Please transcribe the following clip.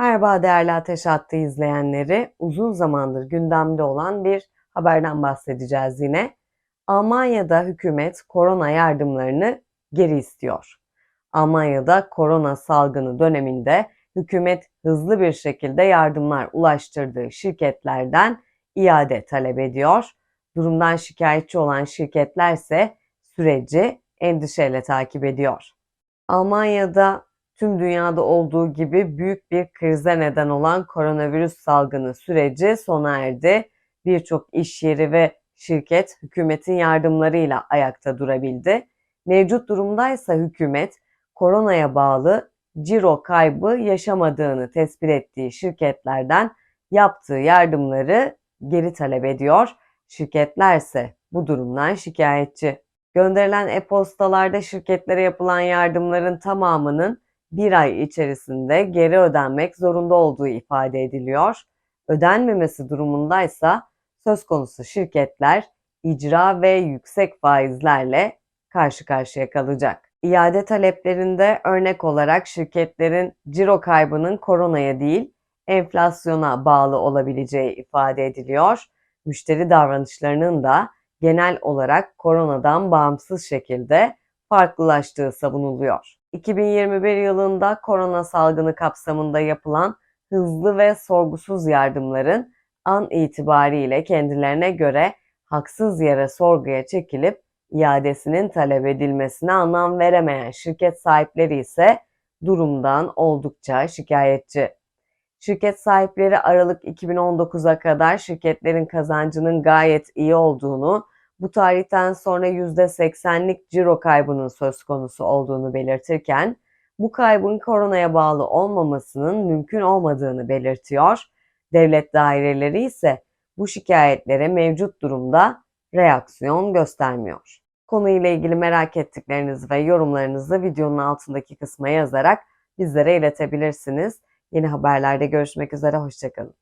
Merhaba değerli Ateş Hattı izleyenleri. Uzun zamandır gündemde olan bir haberden bahsedeceğiz yine. Almanya'da hükümet korona yardımlarını geri istiyor. Almanya'da korona salgını döneminde hükümet hızlı bir şekilde yardımlar ulaştırdığı şirketlerden iade talep ediyor. Durumdan şikayetçi olan şirketler ise süreci endişeyle takip ediyor. Almanya'da tüm dünyada olduğu gibi büyük bir krize neden olan koronavirüs salgını süreci sona erdi. Birçok iş yeri ve şirket hükümetin yardımlarıyla ayakta durabildi. Mevcut durumdaysa hükümet koronaya bağlı ciro kaybı yaşamadığını tespit ettiği şirketlerden yaptığı yardımları geri talep ediyor. Şirketlerse bu durumdan şikayetçi. Gönderilen e-postalarda şirketlere yapılan yardımların tamamının bir ay içerisinde geri ödenmek zorunda olduğu ifade ediliyor. Ödenmemesi durumundaysa söz konusu şirketler icra ve yüksek faizlerle karşı karşıya kalacak. İade taleplerinde örnek olarak şirketlerin ciro kaybının koronaya değil enflasyona bağlı olabileceği ifade ediliyor. Müşteri davranışlarının da genel olarak koronadan bağımsız şekilde farklılaştığı savunuluyor. 2021 yılında korona salgını kapsamında yapılan hızlı ve sorgusuz yardımların an itibariyle kendilerine göre haksız yere sorguya çekilip iadesinin talep edilmesine anlam veremeyen şirket sahipleri ise durumdan oldukça şikayetçi. Şirket sahipleri Aralık 2019'a kadar şirketlerin kazancının gayet iyi olduğunu bu tarihten sonra %80'lik ciro kaybının söz konusu olduğunu belirtirken bu kaybın koronaya bağlı olmamasının mümkün olmadığını belirtiyor. Devlet daireleri ise bu şikayetlere mevcut durumda reaksiyon göstermiyor. Konuyla ilgili merak ettiklerinizi ve yorumlarınızı videonun altındaki kısma yazarak bizlere iletebilirsiniz. Yeni haberlerde görüşmek üzere, hoşçakalın.